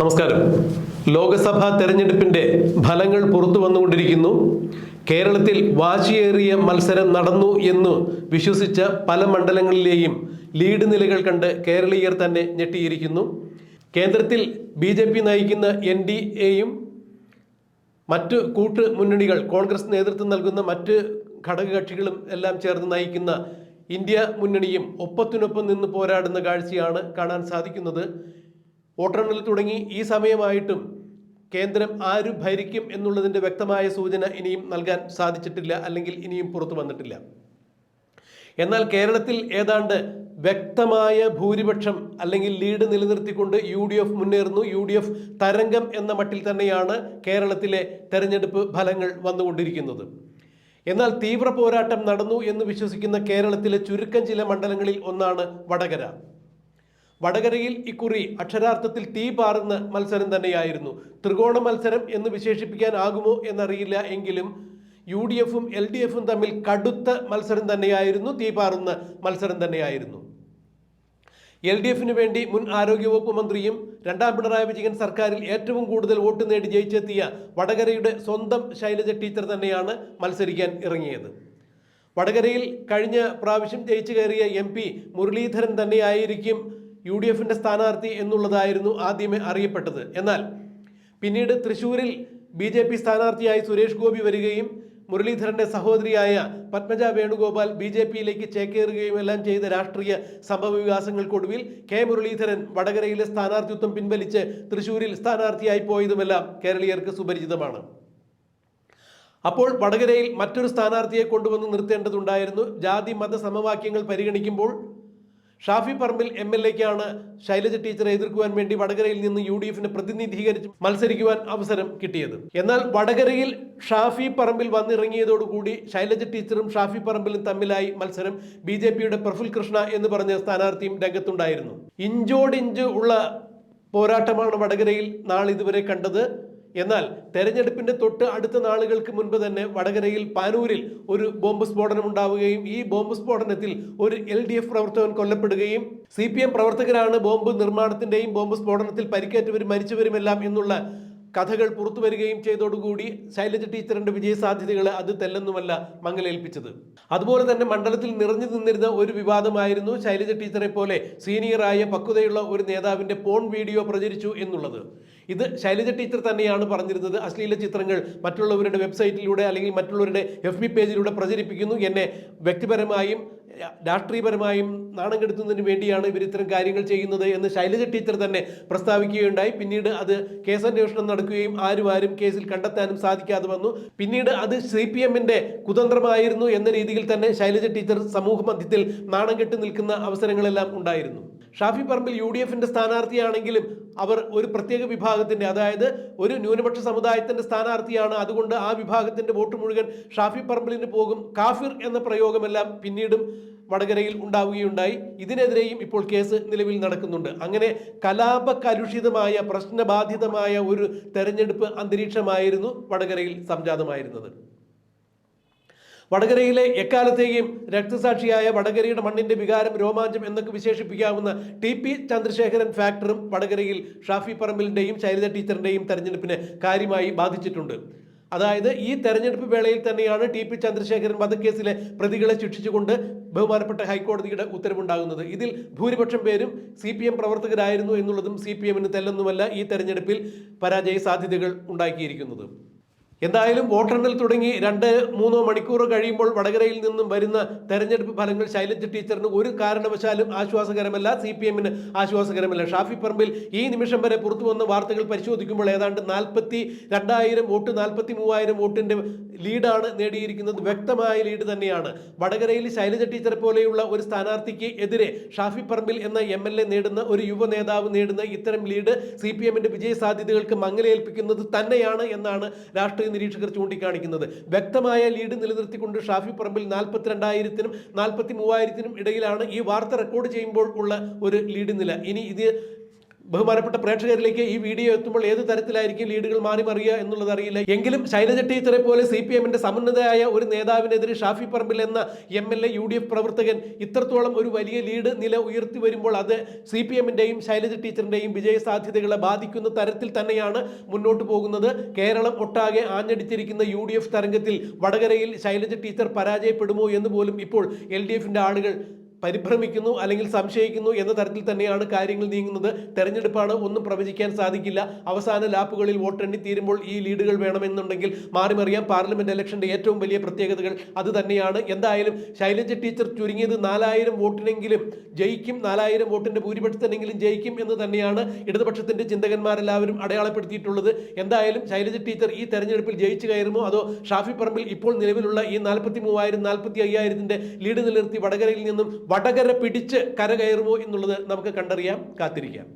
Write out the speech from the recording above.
നമസ്കാരം. ലോക്സഭാ തെരഞ്ഞെടുപ്പിന്റെ ഫലങ്ങൾ പുറത്തു വന്നുകൊണ്ടിരിക്കുന്നു. കേരളത്തിൽ വാശിയേറിയ മത്സരം നടന്നു എന്ന് വിശ്വസിച്ച പല മണ്ഡലങ്ങളിലെയും ലീഡ് നിലകൾ കണ്ട് കേരളീയർ തന്നെ ഞെട്ടിയിരിക്കുന്നു. കേന്ദ്രത്തിൽ ബി ജെ പി നയിക്കുന്ന എൻ ഡി എയും മറ്റ് കൂട്ട് മുന്നണികൾ കോൺഗ്രസ് നേതൃത്വം നൽകുന്ന മറ്റ് ഘടകകക്ഷികളും എല്ലാം ചേർന്ന് നയിക്കുന്ന ഇന്ത്യ മുന്നണിയും ഒപ്പത്തിനൊപ്പം നിന്ന് പോരാടുന്ന കാഴ്ചയാണ് കാണാൻ സാധിക്കുന്നത്. വോട്ടെണ്ണൽ തുടങ്ങി ഈ സമയമായിട്ടും കേന്ദ്രം ആര് ഭരിക്കും എന്നുള്ളതിന്റെ വ്യക്തമായ സൂചന ഇനിയും നൽകാൻ സാധിച്ചിട്ടില്ല അല്ലെങ്കിൽ ഇനിയും പുറത്തു വന്നിട്ടില്ല. എന്നാൽ കേരളത്തിൽ ഏതാണ്ട് വ്യക്തമായ ഭൂരിപക്ഷം അല്ലെങ്കിൽ ലീഡ് നിലനിർത്തിക്കൊണ്ട് യു ഡി എഫ് മുന്നേറുന്നു. യു ഡി എഫ് തരംഗം എന്ന മട്ടിൽ തന്നെയാണ് കേരളത്തിലെ തെരഞ്ഞെടുപ്പ് ഫലങ്ങൾ വന്നുകൊണ്ടിരിക്കുന്നത്. എന്നാൽ തീവ്ര പോരാട്ടം നടന്നു എന്ന് വിശ്വസിക്കുന്ന കേരളത്തിലെ ചുരുക്കം ചില മണ്ഡലങ്ങളിൽ ഒന്നാണ് വടകര. വടകരയിൽ ഇക്കുറി അക്ഷരാർത്ഥത്തിൽ തീ പാറുന്ന മത്സരം തന്നെയായിരുന്നു. ത്രികോണ മത്സരം എന്ന് വിശേഷിപ്പിക്കാനാകുമോ എന്നറിയില്ല എങ്കിലും യു ഡി എഫും എൽ ഡി എഫും തമ്മിൽ കടുത്ത മത്സരം തന്നെയായിരുന്നു തീ പാറുന്ന മത്സരം തന്നെയായിരുന്നു. എൽ ഡി എഫിന് വേണ്ടി മുൻ ആരോഗ്യവകുപ്പ് മന്ത്രിയും രണ്ടാം പിണറായി വിജയൻ സർക്കാരിൽ ഏറ്റവും കൂടുതൽ വോട്ട് നേടി ജയിച്ചെത്തിയ വടകരയുടെ സ്വന്തം ശൈലജ ടീച്ചർ തന്നെയാണ് മത്സരിക്കാൻ ഇറങ്ങിയത്. വടകരയിൽ കഴിഞ്ഞ പ്രാവശ്യം ജയിച്ചു കയറിയ എം പി മുരളീധരൻ തന്നെയായിരിക്കും യു ഡി എഫിന്റെ സ്ഥാനാർത്ഥി എന്നുള്ളതായിരുന്നു ആദ്യമേ അറിയപ്പെട്ടത്. എന്നാൽ പിന്നീട് തൃശൂരിൽ ബി ജെ പി സ്ഥാനാർത്ഥിയായി സുരേഷ് ഗോപി വരികയും മുരളീധരന്റെ സഹോദരിയായ പത്മജ വേണുഗോപാൽ ബി ജെ പിയിലേക്ക് ചേക്കേറുകയും എല്ലാം ചെയ്ത രാഷ്ട്രീയ സംഭവ വികാസങ്ങൾക്കൊടുവിൽ കെ മുരളീധരൻ വടകരയിലെ സ്ഥാനാർത്ഥിത്വം പിൻവലിച്ച് തൃശൂരിൽ സ്ഥാനാർത്ഥിയായി പോയതുമെല്ലാം കേരളീയർക്ക് സുപരിചിതമാണ്. അപ്പോൾ വടകരയിൽ മറ്റൊരു സ്ഥാനാർത്ഥിയെ കൊണ്ടുവന്ന് നിർത്തേണ്ടതുണ്ടായിരുന്നു. ജാതി മത സമവാക്യങ്ങൾ പരിഗണിക്കുമ്പോൾ ഷാഫി പറമ്പിൽ എം എൽ എക്കാണ് ശൈലജ ടീച്ചറെ എതിർക്കുവാൻ വേണ്ടി വടകരയിൽ നിന്ന് യു ഡി എഫിനെ പ്രതിനിധീകരിച്ച് മത്സരിക്കുവാൻ അവസരം കിട്ടിയത്. എന്നാൽ വടകരയിൽ ഷാഫി പറമ്പിൽ വന്നിറങ്ങിയതോടുകൂടി ശൈലജ ടീച്ചറും ഷാഫി പറമ്പിലും തമ്മിലായി മത്സരം ബി ജെ പിയുടെ പ്രഫുൽ കൃഷ്ണ എന്ന് പറഞ്ഞ സ്ഥാനാർത്ഥിയും രംഗത്തുണ്ടായിരുന്നു. ഇഞ്ചോടിഞ്ച് ഉള്ള പോരാട്ടമാണ് വടകരയിൽ നാളിതുവരെ കണ്ടത്. എന്നാൽ തെരഞ്ഞെടുപ്പിന്റെ തൊട്ട് അടുത്ത നാളുകൾക്ക് മുൻപ് തന്നെ വടകരയിൽ പാനൂരിൽ ഒരു ബോംബ് സ്ഫോടനം ഉണ്ടാവുകയും ഈ ബോംബ് സ്ഫോടനത്തിൽ ഒരു എൽ ഡി എഫ് പ്രവർത്തകൻ കൊല്ലപ്പെടുകയും സി പി എം പ്രവർത്തകരാണ് ബോംബ് നിർമ്മാണത്തിന്റെയും ബോംബ് സ്ഫോടനത്തിൽ പരിക്കേറ്റവരും മരിച്ചവരുമെല്ലാം എന്നുള്ള കഥകൾ പുറത്തു വരികയും ചെയ്തോടുകൂടി ശൈലജ ടീച്ചറിന്റെ വിജയ സാധ്യതകളെ അത് തെല്ലെന്നുമല്ല മങ്ങലേൽപ്പിച്ചത്. അതുപോലെ തന്നെ മണ്ഡലത്തിൽ നിറഞ്ഞു നിന്നിരുന്ന ഒരു വിവാദമായിരുന്നു ശൈലജ ടീച്ചറെ പോലെ സീനിയറായ പക്വതയുള്ള ഒരു നേതാവിന്റെ പോൺ വീഡിയോ പ്രചരിച്ചു എന്നുള്ളത്. ഇത് ശൈലജ ടീച്ചർ തന്നെയാണ് പറഞ്ഞിരുന്നത്. അശ്ലീല ചിത്രങ്ങൾ മറ്റുള്ളവരുടെ വെബ്സൈറ്റിലൂടെ അല്ലെങ്കിൽ മറ്റുള്ളവരുടെ എഫ് ബി പേജിലൂടെ പ്രചരിപ്പിക്കുന്നു. എന്നെ വ്യക്തിപരമായും രാഷ്ട്രീയപരമായും നാണം കെടുത്തുന്നതിന് വേണ്ടിയാണ് ഇവർ ഇത്തരം കാര്യങ്ങൾ ചെയ്യുന്നത് എന്ന് ശൈലജ ടീച്ചർ തന്നെ പ്രസ്താവിക്കുകയുണ്ടായി. പിന്നീട് അത് കേസന്വേഷണം നടക്കുകയും ആരും ആരും കേസിൽ കണ്ടെത്താനും സാധിക്കാതെ വന്നു. പിന്നീട് അത് സി പി എമ്മിന്റെ കുതന്ത്രമായിരുന്നു എന്ന രീതിയിൽ തന്നെ ശൈലജ ടീച്ചർ സമൂഹ മധ്യത്തിൽ നാണം കെട്ട് നിൽക്കുന്ന അവസരങ്ങളെല്ലാം ഉണ്ടായിരുന്നു. ഷാഫി പറമ്പിൽ യു ഡി എഫിന്റെ സ്ഥാനാർത്ഥിയാണെങ്കിലും അവർ ഒരു പ്രത്യേക വിഭാഗത്തിന്റെ അതായത് ഒരു ന്യൂനപക്ഷ സമുദായത്തിന്റെ സ്ഥാനാർത്ഥിയാണ്. അതുകൊണ്ട് ആ വിഭാഗത്തിന്റെ വോട്ട് മുഴുവൻ ഷാഫി പറമ്പിലിന് പോകും. കാഫിർ എന്ന പ്രയോഗമെല്ലാം പിന്നീടും വടകരയിൽ ഉണ്ടാവുകയുണ്ടായി. ഇതിനെതിരെയും ഇപ്പോൾ കേസ് നിലവിൽ നടക്കുന്നുണ്ട്. അങ്ങനെ കലാപ കലുഷിതമായ പ്രശ്നബാധിതമായ ഒരു തെരഞ്ഞെടുപ്പ് അന്തരീക്ഷമായിരുന്നു വടകരയിൽ സംജാതമായിരുന്നത്. വടകരയിലെ എക്കാലത്തെയും രക്തസാക്ഷിയായ വടകരയുടെ മണ്ണിന്റെ വികാരം രോമാഞ്ചം എന്നൊക്കെ വിശേഷിപ്പിക്കാവുന്ന ടി പി ചന്ദ്രശേഖരൻ ഫാക്ടറും വടകരയിൽ ഷാഫി പറമ്പിലിന്റെയും ശൈലജ ടീച്ചറിന്റെയും തെരഞ്ഞെടുപ്പിനെ കാര്യമായി ബാധിച്ചിട്ടുണ്ട്. അതായത് ഈ തെരഞ്ഞെടുപ്പ് വേളയിൽ തന്നെയാണ് ടി പി ചന്ദ്രശേഖരൻ വധക്കേസിലെ പ്രതികളെ ശിക്ഷിച്ചുകൊണ്ട് ബഹുമാനപ്പെട്ട ഹൈക്കോടതിയുടെ ഉത്തരവുണ്ടാകുന്നത്. ഇതിൽ ഭൂരിപക്ഷം പേരും സി പി എം പ്രവർത്തകരായിരുന്നു എന്നുള്ളതും സി പി എമ്മിന് തെല്ലെന്നുമല്ല ഈ തെരഞ്ഞെടുപ്പിൽ പരാജയ സാധ്യതകൾ ഉണ്ടാക്കിയിരിക്കുന്നത്. എന്തായാലും വോട്ടെണ്ണൽ തുടങ്ങി രണ്ട് മൂന്നോ മണിക്കൂർ കഴിയുമ്പോൾ വടകരയിൽ നിന്നും വരുന്ന തെരഞ്ഞെടുപ്പ് ഫലങ്ങൾ ശൈലജ ടീച്ചറിന് ഒരു കാരണവശാലും ആശ്വാസകരമല്ല സി പി എമ്മിന് ആശ്വാസകരമല്ല. ഷാഫി പറമ്പിൽ ഈ നിമിഷം വരെ പുറത്തു വന്ന വാർത്തകൾ പരിശോധിക്കുമ്പോൾ ഏതാണ്ട് നാൽപ്പത്തി രണ്ടായിരം വോട്ട് നാൽപ്പത്തി മൂവായിരം വോട്ടിന്റെ ലീഡാണ് നേടിയിരിക്കുന്നത്. വ്യക്തമായ ലീഡ് തന്നെയാണ്. വടകരയിൽ ശൈലജ ടീച്ചറെ പോലെയുള്ള ഒരു സ്ഥാനാർത്ഥിക്ക് എതിരെ ഷാഫി പറമ്പിൽ എന്ന എം എൽ എ നേടുന്ന ഒരു യുവ നേതാവ് നേടുന്ന ഇത്തരം ലീഡ് സി പി എമ്മിന്റെ വിജയ സാധ്യതകൾക്ക് മങ്ങലേൽപ്പിക്കുന്നത് തന്നെയാണ് എന്നാണ് രാഷ്ട്രീയ നിരീക്ഷകർ ചൂണ്ടിക്കാണിക്കുന്നത്. വ്യക്തമായ ലീഡ് നിലനിർത്തിക്കൊണ്ട് ഷാഫി പറമ്പിൽ നാൽപ്പത്തിരണ്ടായിരത്തിനും നാൽപ്പത്തി മൂവായിരത്തിനും ഇടയിലാണ് ഈ വാർത്ത റെക്കോർഡ് ചെയ്യുമ്പോൾ ഉള്ള ഒരു ലീഡ് നില. ഇനി ഇത് ബഹുമാനപ്പെട്ട പ്രേക്ഷകരിലേക്ക് ഈ വീഡിയോ എത്തുമ്പോൾ ഏത് തരത്തിലായിരിക്കും ലീഡുകൾ മാറി മറിയുക എന്നുള്ളത് അറിയില്ല. എങ്കിലും ശൈലജ ടീച്ചറെ പോലെ സി പി എമ്മിന്റെ സമന്നതയായ ഒരു നേതാവിനെതിരെ ഷാഫി പറമ്പിൽ എന്ന M L A U D F പ്രവർത്തകൻ ഇത്രത്തോളം ഒരു വലിയ ലീഡ് നില ഉയർത്തി വരുമ്പോൾ അത് സി പി എമ്മിന്റെയും ശൈലജ ടീച്ചറിന്റെയും വിജയ സാധ്യതകളെ ബാധിക്കുന്ന തരത്തിൽ തന്നെയാണ് മുന്നോട്ട് പോകുന്നത്. കേരളം ഒട്ടാകെ ആഞ്ഞടിച്ചിരിക്കുന്ന യു ഡി എഫ് തരംഗത്തിൽ വടകരയിൽ ശൈലജ ടീച്ചർ പരാജയപ്പെടുമോ എന്ന് പോലും ഇപ്പോൾ എൽ ഡി എഫിന്റെ ആളുകൾ പരിഭ്രമിക്കുന്നു അല്ലെങ്കിൽ സംശയിക്കുന്നു എന്ന തരത്തിൽ തന്നെയാണ് കാര്യങ്ങൾ നീങ്ങുന്നത്. തെരഞ്ഞെടുപ്പാണ് ഒന്നും പ്രവചിക്കാൻ സാധിക്കില്ല. അവസാന ലാപ്പുകളിൽ വോട്ടെണ്ണി തീരുമ്പോൾ ഈ ലീഡുകൾ വേണമെന്നുണ്ടെങ്കിൽ മാറിമറിയാം പാർലമെന്റ് ഇലക്ഷന്റെ ഏറ്റവും വലിയ പ്രത്യേകതകൾ അത് തന്നെയാണ്. എന്തായാലും ശൈലജ ടീച്ചർ ചുരുങ്ങിയത് നാലായിരം വോട്ടിനെങ്കിലും ജയിക്കും നാലായിരം വോട്ടിന്റെ ഭൂരിപക്ഷത്തിനെങ്കിലും ജയിക്കും എന്ന് തന്നെയാണ് ഇടതുപക്ഷത്തിന്റെ ചിന്തകന്മാരെല്ലാവരും അടയാളപ്പെടുത്തിയിട്ടുള്ളത്. എന്തായാലും ശൈലജ ടീച്ചർ ഈ തെരഞ്ഞെടുപ്പിൽ ജയിച്ചു കയറുമോ അതോ ഷാഫി പറമ്പിൽ ഇപ്പോൾ നിലവിലുള്ള ഈ നാൽപ്പത്തി മൂവായിരം നാൽപ്പത്തി അയ്യായിരത്തിന്റെ ലീഡ് നിലനിർത്തി വടകരയിൽ നിന്നും വടകര പിടിച്ച് കരകയറുമോ എന്നുള്ളത് നമുക്ക് കണ്ടറിയാം കാത്തിരിക്കാം.